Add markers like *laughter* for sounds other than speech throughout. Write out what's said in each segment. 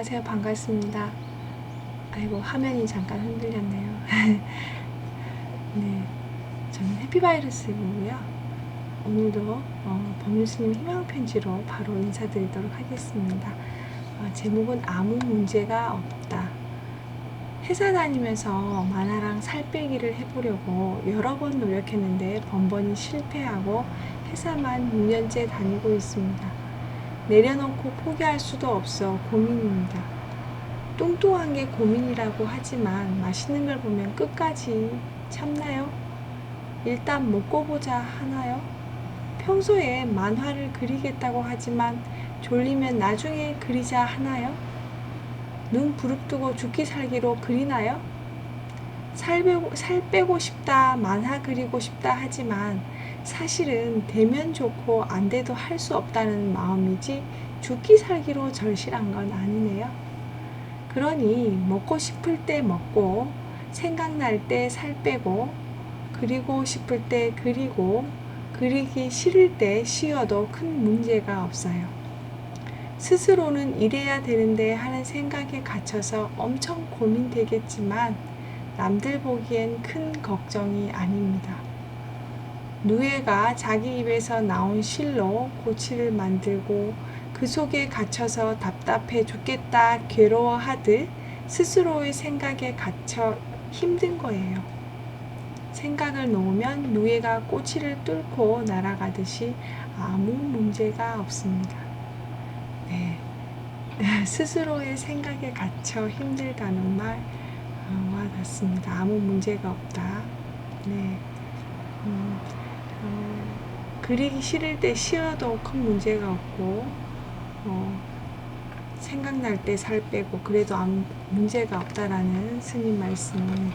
안녕하세요. 반갑습니다. 아이고, 화면이 잠깐 흔들렸네요. *laughs* 네. 저는 해피바이러스고요. 오늘도 어, 법률스님 희망편지로 바로 인사드리도록 하겠습니다. 어, 제목은 아무 문제가 없다. 회사 다니면서 만화랑 살 빼기를 해보려고 여러 번 노력했는데 번번이 실패하고 회사만 6년째 다니고 있습니다. 내려놓고 포기할 수도 없어 고민입니다. 뚱뚱한 게 고민이라고 하지만 맛있는 걸 보면 끝까지 참나요? 일단 먹고 보자 하나요? 평소에 만화를 그리겠다고 하지만 졸리면 나중에 그리자 하나요? 눈 부릅뜨고 죽기 살기로 그리나요? 살 빼고, 살 빼고 싶다, 만화 그리고 싶다 하지만 사실은 되면 좋고 안 돼도 할 수 없다는 마음이지 죽기 살기로 절실한 건 아니네요. 그러니 먹고 싶을 때 먹고 생각날 때 살 빼고 그리고 싶을 때 그리고 그리기 싫을 때 쉬어도 큰 문제가 없어요. 스스로는 이래야 되는데 하는 생각에 갇혀서 엄청 고민되겠지만 남들 보기엔 큰 걱정이 아닙니다. 누에가 자기 입에서 나온 실로 고치를 만들고 그 속에 갇혀서 답답해 죽겠다 괴로워하듯 스스로의 생각에 갇혀 힘든 거예요. 생각을 놓으면 누에가 꼬치를 뚫고 날아가듯이 아무 문제가 없습니다. 네. *laughs* 스스로의 생각에 갇혀 힘들다는 말 어, 와닿습니다. 아무 문제가 없다. 네. 음, 어, 그리기 싫을 때 쉬어도 큰 문제가 없고, 어, 생각날 때 살 빼고, 그래도 아무 문제가 없다라는 스님 말씀에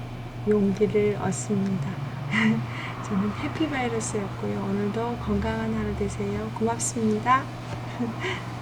용기를 얻습니다. *laughs* 저는 해피바이러스였고요. 오늘도 건강한 하루 되세요. 고맙습니다. *laughs*